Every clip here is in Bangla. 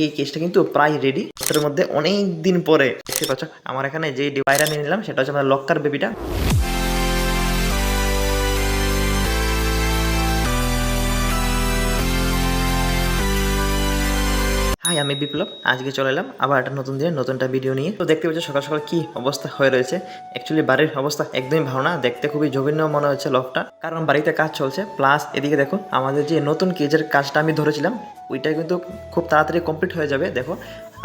এই কেসটা কিন্তু প্রায় রেডি এর মধ্যে অনেক দিন পরে দেখতে পাচ্ছ, আমার এখানে যে ডিভাইরা নিয়ে নিলাম, সেটা হচ্ছে আমার লক্কার বেবিটা আমি বিপ্লব, আজকে চলে এলাম আবার একটা নতুন দিনে নতুনটা ভিডিও নিয়ে। তো দেখতে পাচ্ছি সকাল সকাল কি অবস্থা হয়ে রয়েছে। অ্যাকচুয়ালি বাড়ির অবস্থা একদমই ভালো না, দেখতে খুবই জঘন্য মনে হচ্ছে লফটা কারণ বাড়িতে কাজ চলছে প্লাস এদিকে দেখো, আমাদের যে নতুন কেজের কাজটা আমি ধরেছিলাম, ওইটা কিন্তু খুব তাড়াতাড়ি কমপ্লিট হয়ে যাবে, দেখো।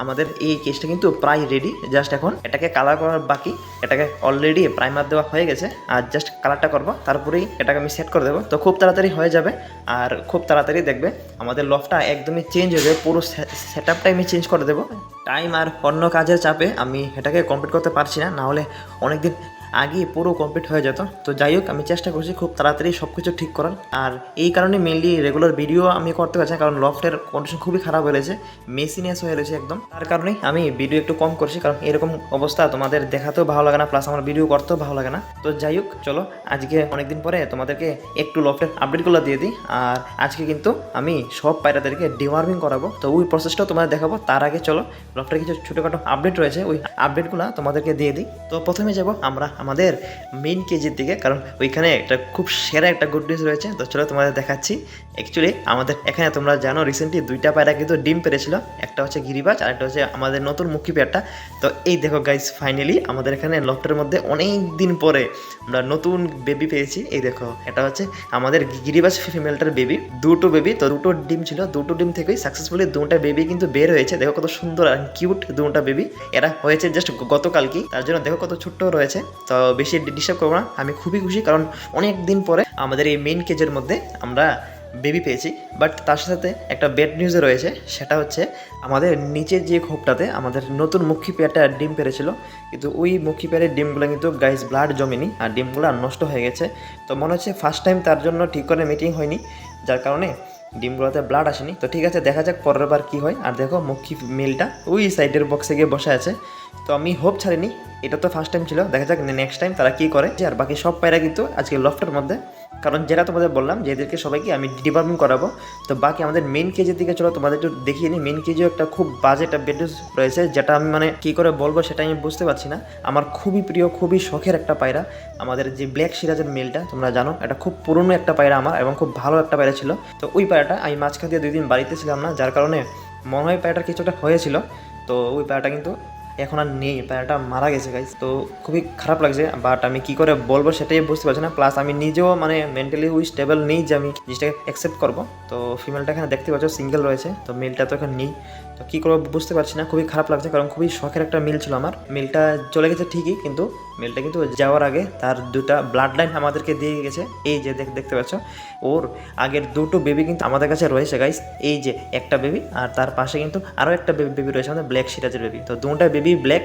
আমাদের এই কেসটা কিন্তু প্রায় রেডি জাস্ট এখন এটাকে কালার করার বাকি, এটাকে অলরেডি প্রাইমার দেওয়া হয়ে গেছে, আর জাস্ট কালারটা করব, তারপরেই এটাকে আমি সেট করে দেবো। তো খুব তাড়াতাড়ি হয়ে যাবে, আর খুব তাড়াতাড়ি দেখবে আমাদের লফটা একদমই চেঞ্জ হয়ে যাবে, পুরো সেট আপটাই আমি চেঞ্জ করে দেবো। টাইম আর অন্য কাজের চাপে আমি এটাকে কমপ্লিট করতে পারছি না, নাহলে অনেকদিন আগেই পুরো কমপ্লিট হয়ে যেত। তো যাই হোক, আমি চেষ্টা করছি খুব তাড়াতাড়ি সব কিছু ঠিক করার। আর এই কারণে মেনলি রেগুলার ভিডিও আমি করতে পারছি কারণ লফটের কন্ডিশন খুবই খারাপ হয়ে রয়েছে মেসিনেস হয়ে রয়েছে একদম। তার কারণেই আমি ভিডিও একটু কম করছি, কারণ এরকম অবস্থা তোমাদের দেখাতেও ভালো লাগে না প্লাস আমার ভিডিও করতেও ভালো লাগে না। তো যাই হোক, চলো আজকে অনেকদিন পরে তোমাদেরকে একটু লফটের আপডেটগুলো দিয়ে দিই। আর আজকে কিন্তু আমি সব পায়রাদেরকে ডিওয়ার্মিং করাবো। তো ওই প্রসেসটাও তোমাদের দেখাবো, তার আগে চলো লফটের কিছু ছোটোখাটো আপডেট রয়েছে, ওই আপডেটগুলো তোমাদেরকে দিয়ে দিই। তো প্রথমে যাব আমরা আমাদের মেইন কেজির দিকে, কারণ ওইখানে একটা খুব সেরা একটা গুড নিউজ রয়েছে। তো চলো তোমাদের দেখাচ্ছি। অ্যাকচুয়ালি আমাদের এখানে তোমরা জানো রিসেন্টলি দুইটা পায়রা কিন্তু ডিম পেরেছিল। একটা হচ্ছে গিরিবাজ আর একটা হচ্ছে আমাদের নতুন মুখী পেয়ারটা। তো এই দেখো গাইজ ফাইনালি আমাদের এখানে লফটের মধ্যে অনেক দিন পরে আমরা নতুন বেবি পেয়েছি। এই দেখো, এটা হচ্ছে আমাদের গিরিবাজ ফিমেলটার বেবি দুটো বেবি তো দুটো ডিম ছিল। দুটো ডিম থেকেই সাকসেসফুলি দুটা বেবি কিন্তু বের হয়েছে। দেখো কত সুন্দর আর কিউট দুটা বেবি এরা হয়েছে জাস্ট গতকালকেই, তার জন্য দেখো কত ছোট্ট রয়েছে। তো বেশি ডিস্টার্ব করব না। আমি খুবই খুশি কারণ অনেক দিন পরে আমাদের এই মেইন কেজের মধ্যে আমরা বেবি পেয়েছি। বাট তার সাথে একটা বেড নিউজও রয়েছে। সেটা হচ্ছে আমাদের নিচের যে খোপটাতে আমাদের নতুন মুখী পেয়ারটা ডিম পেরেছিল। কিন্তু ওই মুখী পেয়ারের ডিমগুলো কিন্তু গাইস ব্লাড জমেনি আর ডিমগুলো নষ্ট হয়ে গেছে। তো মনে হচ্ছে ফার্স্ট টাইম তার জন্য ঠিক করে মিটিং হয়নি। যার কারণে ডিমগুলোতে ব্লাড আসেনি। তো ঠিক আছে, দেখা যাক পরের বার কী হয়। আর দেখো, মুখী মেলটা ওই সাইডের বক্সে গিয়ে বসে আছে। তো আমি হোপ ছাড়িনি, এটা তো ফার্স্ট টাইম ছিল। দেখা যাক নেক্সট টাইম তারা কী করে। আর বাকি সব পায়রা কিন্তু আজকে লফটের মধ্যে কারণ যেটা তোমাদের বললাম যে এদেরকে সবাইকে আমি ডিপার্টমেন্ট করাবো, তো বাকি আমাদের মেন কেজের দিকে চলো, তোমাদের একটু দেখিয়ে নিই মেন কেজিও একটা খুব বাজে একটা বেড রয়েছে, যেটা আমি মানে কী করে বলব সেটা আমি বুঝতে পারছি না। আমার খুবই প্রিয়, খুবই শখের একটা পায়রা, আমাদের যে ব্ল্যাক সিরাজের মেলটা তোমরা জানো, এটা খুব পুরনো একটা পায়রা আমার এবং খুব ভালো একটা পায়রা ছিল। তো ওই পায়রাটা আমি মাঝখান দিয়ে দুই দিন বাড়িতে ছিলাম না, যার কারণে মনে হয় পায়রাটার কিছুটা হয়েছিল, তো ওই পায়রাটা কিন্তু এখন আর নেই প্যানেলটা মারা গেছে গাইজ তো খুবই খারাপ লাগছে বাট আমি কি করে বলব সেটাই বুঝতে পারছি না। প্লাস আমি নিজেও মানে মেন্টালি ওই স্টেবল নেই যে আমি জিনিসটাকে অ্যাকসেপ্ট করব। তো ফিমেলটা এখানে দেখতে পাচ্ছ সিঙ্গেল রয়েছে, তো মেলটা তো এখন নেই। তো কী করব বুঝতে পারছি না, খুবই খারাপ লাগছে কারণ খুবই শখের একটা মিল ছিল আমার। মিলটা চলে গেছে ঠিকই, কিন্তু মিলটা কিন্তু যাওয়ার আগে তার দুটা ব্লাড লাইন আমাদেরকে দিয়ে গেছে। এই যে দেখ, দেখতে পাচ্ছ, ওর আগের দুটো বেবি কিন্তু আমাদের কাছে রয়েছে গাইস এই যে একটা বেবি আর তার পাশে কিন্তু আরও একটা বেবি রয়েছে, আমাদের ব্ল্যাক সিরাজের বেবি তো দুটা বেবি ব্ল্যাক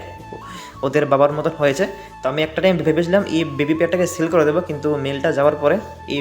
ওদের বাবার মতন হয়েছে। তো আমি একটা টাইম ভেবেছিলাম এই বেবি পেয়ারটাকে সেল করে দেবো, কিন্তু মেলটা যাওয়ার পরে এই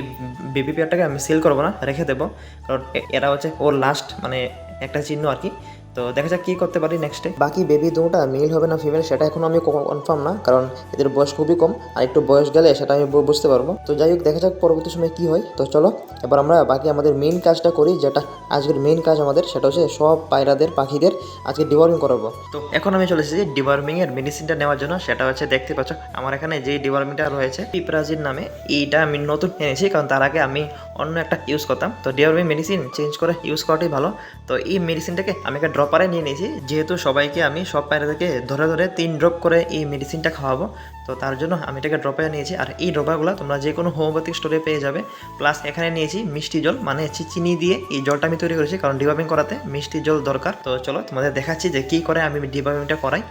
বেবি পেয়ারটাকে আমি সেল করব না, রেখে দেবো। কারণ এরা হচ্ছে ওর লাস্ট মানে একটা চিহ্ন আর কি। তো দেখা যাক কী করতে পারি নেক্সটে বাকি বেবি দুটা মেল হবে না ফিমেল সেটা এখন আমি কনফার্ম না কারণ এদের বয়স খুবই কম আর একটু বয়স গেলে সেটা আমি বুঝতে পারব। তো যাই হোক দেখা যাক পরবর্তী সময় কী হয়। তো চলো এবার আমরা বাকি আমাদের মেইন কাজটা করি যেটা আজকের মেইন কাজ আমাদের সেটা হচ্ছে সব পায়রাদের পাখিদের আজকে ডিওয়ার্মিং করাবো। তো এখন আমি চলে এসেছি ডিওয়ার্মিং এর মেডিসিনটা নেওয়ার জন্য সেটা হচ্ছে দেখতে পাচ্ছ আমার এখানে যে ডিওয়ার্মিংটা রয়েছে পিপ্রাজির নামে এইটা আমি নতুন এনেছি কারণ তার আগে আমি অন্য একটা ইউজ করতাম। তো ডিওয়ার্মিং মেডিসিন চেঞ্জ করে ইউজ করাটাই ভালো। তো এই মেডিসিনটাকে আমি একটা ড্রপারে নিয়ে নিয়েছি। যেহেতু সবাইকে আমি সব পায়রাদেরকে ধরে ধরে তিন ড্রপ করে এই মেডিসিনটা খাওয়াবো, তো তার জন্য আমি এটাকে ড্রপে নিয়েছি। আর এই ড্রপারগুলো তোমরা যে কোনো হোমিওপ্যাথিক স্টোরে পেয়ে যাবে। প্লাস এখানে নিয়েছি মিষ্টি জল মানে হচ্ছে চিনি দিয়ে এই জলটা আমি তৈরি করেছি, কারণ ডিবাবিং করাতে মিষ্টি জল দরকার। তো চলো তোমাদের দেখাচ্ছি যে কী করে আমি ডিবাবিংটা করাই।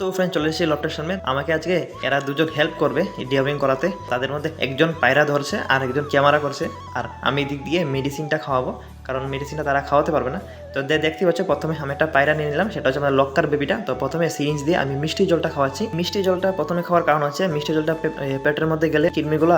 তো ফ্রেন্ড চলে এসেছি লকটার সামনে। আমাকে আজকে এরা দুজন হেল্প করবে ডিয়াবিং করাতে। তাদের মধ্যে একজন পায়রা ধরছে, আর একজন ক্যামেরা করছে। আর আমি দিক দিয়ে মেডিসিনটা খাওয়াবো, কারণ মেডিসিনটা তারা খাওয়াতে পারবে না। তো দেখতে পাচ্ছ, প্রথমে আমি একটা পায়রা নিয়ে নিলাম, সেটা হচ্ছে আমার লক্কার বেবিটা তো প্রথমে সিরিঞ্জ দিয়ে আমি মিষ্টি জলটা খাওয়াচ্ছি। মিষ্টি জলটা প্রথমে খাওয়ার কারণ হচ্ছে, মিষ্টি জলটা পেটের মধ্যে গেলে কৃমিগুলো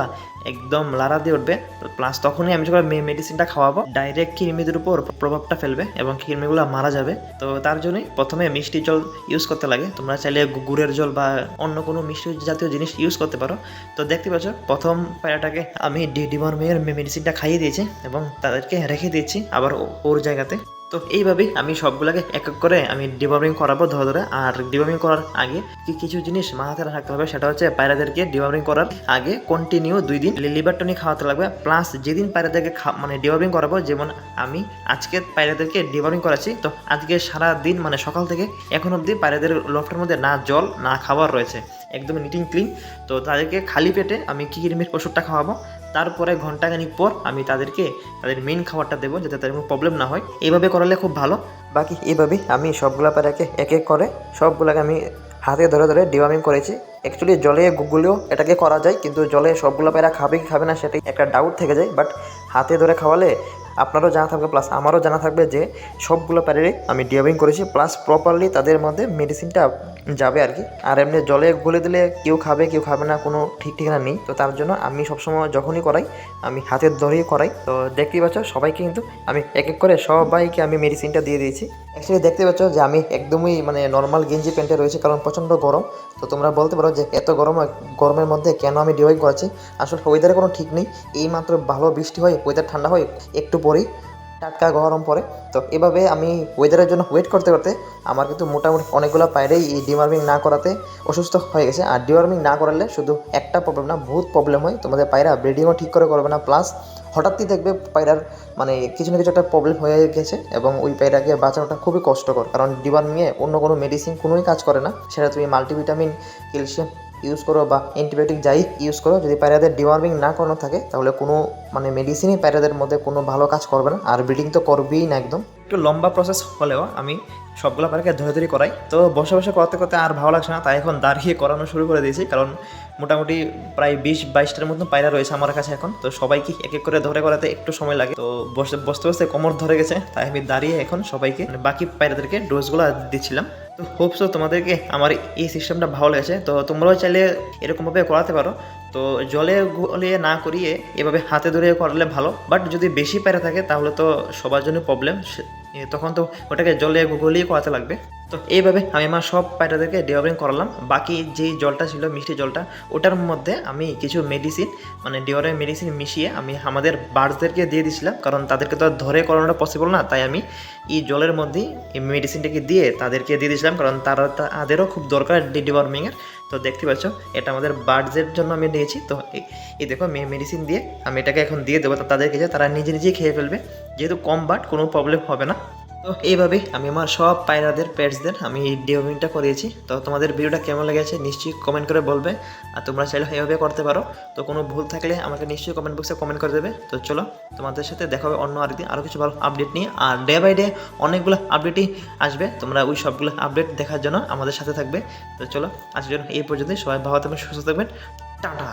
একদম লাড়া দিয়ে উঠবে। প্লাস তখনই আমি যখন মেডিসিনটা খাওয়াবো ডাইরেক্ট কৃমিদের উপর প্রভাবটা ফেলবে এবং কৃমিগুলো মারা যাবে। তো তার জন্যই প্রথমে মিষ্টি জল ইউজ করতে লাগে। তোমরা চাইলে গুড়ের জল বা অন্য কোনো মিষ্টি জাতীয় জিনিস ইউজ করতে পারো। তো দেখতে পাচ্ছ, প্রথম পায়রাটাকে আমি ডিমারমের মেডিসিনটা খাইয়ে দিয়েছি এবং তাদেরকে রেখে দিয়েছি আবার ওর জায়গাতে। তো এইভাবেই আমি সবগুলোকে এক এক করে আমি ডিবার্মিং করাবো ধরে ধরে। আর ডিবার্মিং করার আগে কি কিছু জিনিস মাথাতে রাখতে হবে সেটা হচ্ছে পায়রাদেরকে ডিবার্মিং করার আগে কন্টিনিউ দুই দিন লিভার টনিক খাওয়াতে লাগবে। প্লাস যেদিন পায়রাদেরকে মানে ডিবার্মিং করাবো, যেমন আমি আজকে পায়রাদেরকে ডিবার্মিং করাচ্ছি, তো আজকে সারা দিন মানে সকাল থেকে এখন অবধি পায়রাদের লফটের মধ্যে না জল, না খাবার রয়েছে। একদম নিটিং ক্লিন তো তাদেরকে খালি পেটে আমি কি কিরমির ওষুধটা খাওয়াবো? তারপরে ঘন্টাখানিক পর আমি তাদেরকে, তাদের মেন খাবারটা দেবো যাতে তাদের কোনো প্রবলেম না হয়। এইভাবে করালে খুব ভালো। বাকি এইভাবে আমি সবগুলা প্যারাকে এক এক করে সবগুলাকে আমি হাতে ধরে ধরে ডিওয়ার্মিং করেছি। অ্যাকচুয়ালি জলে গুগলেও এটাকে করা যায়, কিন্তু জলে সবগুলো প্যারা খাবে কি খাবে না সেটাই একটা ডাউট থেকে যায়। বাট হাতে ধরে খাওয়ালে আপনারও জানা থাকবে প্লাস আমারও জানা থাকবে যে সবগুলো প্যারেরই আমি ডিওবিং করেছি প্লাস প্রপারলি তাদের মধ্যে মেডিসিনটা যাবে আর কি। আর এমনি জলে গুলে দিলে কেউ খাবে কেউ খাবে না, কোনো ঠিক ঠিকানা নেই। তো তার জন্য আমি সবসময় যখনই করাই, আমি হাতের ধরেই করাই। তো দেখতেই পাচ্ছ, সবাইকে কিন্তু আমি এক এক করে সবাইকে আমি মেডিসিনটা দিয়ে দিয়েছি। অ্যাকচুয়ালি দেখতে পাচ্ছ যে আমি একদমই মানে নর্মাল গেঞ্জি প্যান্টে রয়েছে, কারণ প্রচণ্ড গরম। তো তোমরা বলতে পারো যে এত গরম, গরমের মধ্যে কেন আমি ডিভাইড করাচ্ছি আসলে ওয়েদারের কোনো ঠিক নেই। এই মাত্র ভালো বৃষ্টি হয় ওয়েদার ঠান্ডা হয়, একটু পরেই। টাটকা গরম পড়ে তো এভাবে আমি ওয়েদারের জন্য ওয়েট করতে করতে আমার কিন্তু মোটামুটি অনেকগুলো পায়রাই এই ডিওয়ার্মিং না করাতে অসুস্থ হয়ে গেছে। আর ডিওয়ার্মিং না করালে শুধু একটা প্রবলেম না, বহুত প্রবলেম হয়। তোমাদের পায়রা ব্রিডিংও ঠিক করে করবে না। প্লাস হঠাৎই দেখবে পায়রার মানে কিছু না কিছু একটা প্রবলেম হয়ে গেছে এবং ওই পায়রাকে বাঁচানোটা খুবই কষ্টকর। কারণ ডিওয়ার্মিংয়ে অন্য কোনো মেডিসিন কোনোই কাজ করে না। সেটা তুমি মাল্টিভিটামিন ক্যালসিয়াম ইউজ করো বা অ্যান্টিবায়োটিক যাই ইউজ করো, যদি পায়রাদের ডিওয়ার্মিং না করানো থাকে, তাহলে কোনো মানে মেডিসিনই পায়রাদের মধ্যে কোনো ভালো কাজ করবে না। আর ব্রিডিং তো করবেই না একদম। একটু লম্বা প্রসেস হলেও আমি সবগুলো পায়রাকে ধরে ধরে করাই। তো বসে বসে করতে করতে আর ভালো লাগছে না, তাই এখন দাঁড়িয়ে করানো শুরু করে দিয়েছি। কারণ মোটামুটি প্রায় বিশ, বাইশটার মতো পায়রা রয়েছে আমার কাছে এখন। তো সবাইকে এক এক করে ধরে করাতে একটু সময় লাগে। তো বসে, বসতে বসতে কোমর ধরে গেছে, তাই আমি দাঁড়িয়ে এখন সবাইকে মানে বাকি পায়রাদেরকে ডোজগুলো দিচ্ছিলাম। তো হোপসো তোমাদেরকে আমার এই সিস্টেমটা ভালো লেগেছে। তো তোমরাও চাইলে এরকমভাবে করাতে পারো। তো জলে গলিয়ে না করিয়ে এভাবে হাতে ধরে করলে ভালো। বাট যদি বেশি প্যারা থাকে তাহলে তো সবার জন্য প্রবলেম তখন তো ওটাকে জলে গলিয়ে করাতে লাগবে। তো এইভাবে আমি আমার সব পায়রাদেরকে ডিওয়ারিং করালাম। বাকি যেই জলটা ছিল, মিষ্টি জলটা, ওটার মধ্যে আমি কিছু মেডিসিন মানে ডিওয়ারিং মেডিসিন মিশিয়ে আমি আমাদের বার্ডসদেরকে দিয়ে দিয়েছিলাম কারণ তাদেরকে তো আর ধরে করানোটা পসিবল না, তাই আমি এই জলের মধ্যেই এই মেডিসিনটাকে দিয়ে তাদেরকে দিয়ে দিয়েছিলাম কারণ তারা তাদেরও খুব দরকার ডিওয়ার্মিংয়ের তো দেখতে পাচ্ছ, এটা আমাদের বার্ডসের জন্য আমি নিয়েছি। তো এই- দেখো মেডিসিন দিয়ে আমি এটাকে এখন দিয়ে দেবো। তাদেরকে যে তারা নিজে নিজেই খেয়ে ফেলবে। যেহেতু কম বাট কোনো প্রবলেম হবে না। তো এইভাবেই আমি আমার সব পায়রাদের পেটসদের আমি ডিওমিংটা করিয়েছি। তো তোমাদের ভিডিওটা কেমন লেগেছে নিশ্চয়ই কমেন্ট করে বলবে। আর তোমরা চাইলে এইভাবে করতে পারো। তো কোনো ভুল থাকলে আমাকে নিশ্চয়ই কমেন্ট বক্সে কমেন্ট করে দেবে। তো চলো তোমাদের সাথে দেখা হবে অন্য আরেকদিন আরও কিছু ভালো আপডেট নিয়ে। আর ডে বাই ডে অনেকগুলো আপডেটই আসবে। তোমরা ওই সবগুলো আপডেট দেখার জন্য আমাদের সাথে থাকবে। তো চলো আজকের জন্য এই পর্যন্তই। সবাই ভালো থাকবেন, সুস্থ থাকবেন। টাটা!